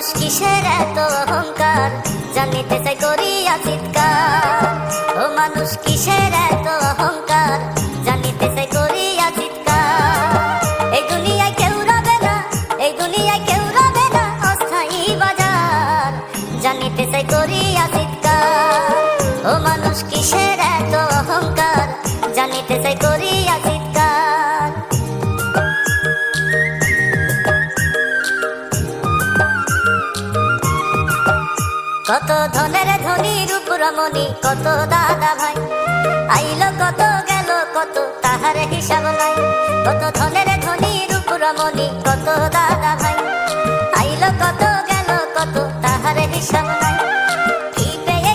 কিসের এত অহংকার? জানিতে চাই করিয়া চিৎকার। ও মানুষ কিসের এত অহংকার? জানিতে চাই করিয়া চিৎকার। এই দুনিয়ায় কেউ রবে না, এই দুনিয়ায় কেউ রবে না অস্থায়ী বাজার। জানিতে চাই করিয়া চিৎকার। ও মানুষ কিসের এত অহংকার? জানিতে চাই করিয়া কত ধনের ধনির উপরমণি, কত দাদা ভাই। আইলো কত গেল কত তাহার হিসাব নাই। কত ধনের ধনির উপরমণি, কত দাদা ভাই। আইলো কত গেল কত তাহার হিসাব নাই। কি পেয়ে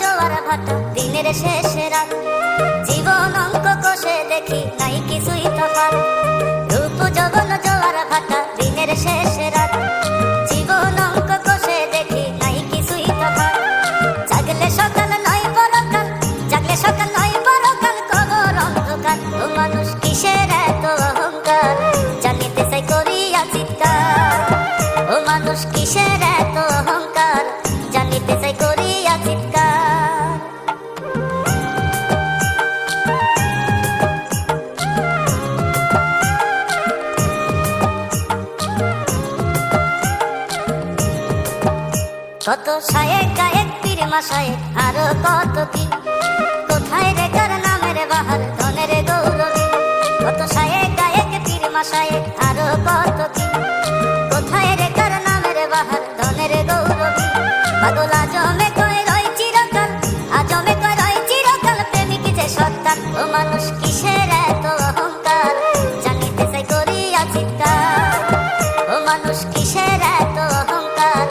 জোয়ার ভাটা দিনের শেষে রাত। জীবন অঙ্ক কষে দেখি নাই কিছুই তফাৎ। রূপ ভাটা দিনের শেষে রাত। জীবন অঙ্ক কষে দেখি নাই কিছুই তফাৎ। জাগলে সকাল নয় পরকাল, জাগলে সকাল নয় পরকাল, কবর অন্ধকার। ও মানুষ কিসের এত অহংকার? জানিতে চাই করিয়া চিৎকার। ও মানুষ কিসের কত শায়েক গায়েক পীর মাসায় আরও কত কি? কোথায় রে কার নামের বাহার, ধনের গৌরবী? কত শায়েক গায়েক পীর মাসায় আরও কত কি? কোথায় রে কার নামের বাহার, ধনের গৌরবী? পাগল আজমে কয়, রয় চিরকাল আজমে কয়, রয় চিরকাল, প্রেমিক যে সত্তার, ও মানুষ কিসের এত অহংকার? জানিতে চাই করিয়া চিৎকার, ও মানুষ কিসের এত অহংকার?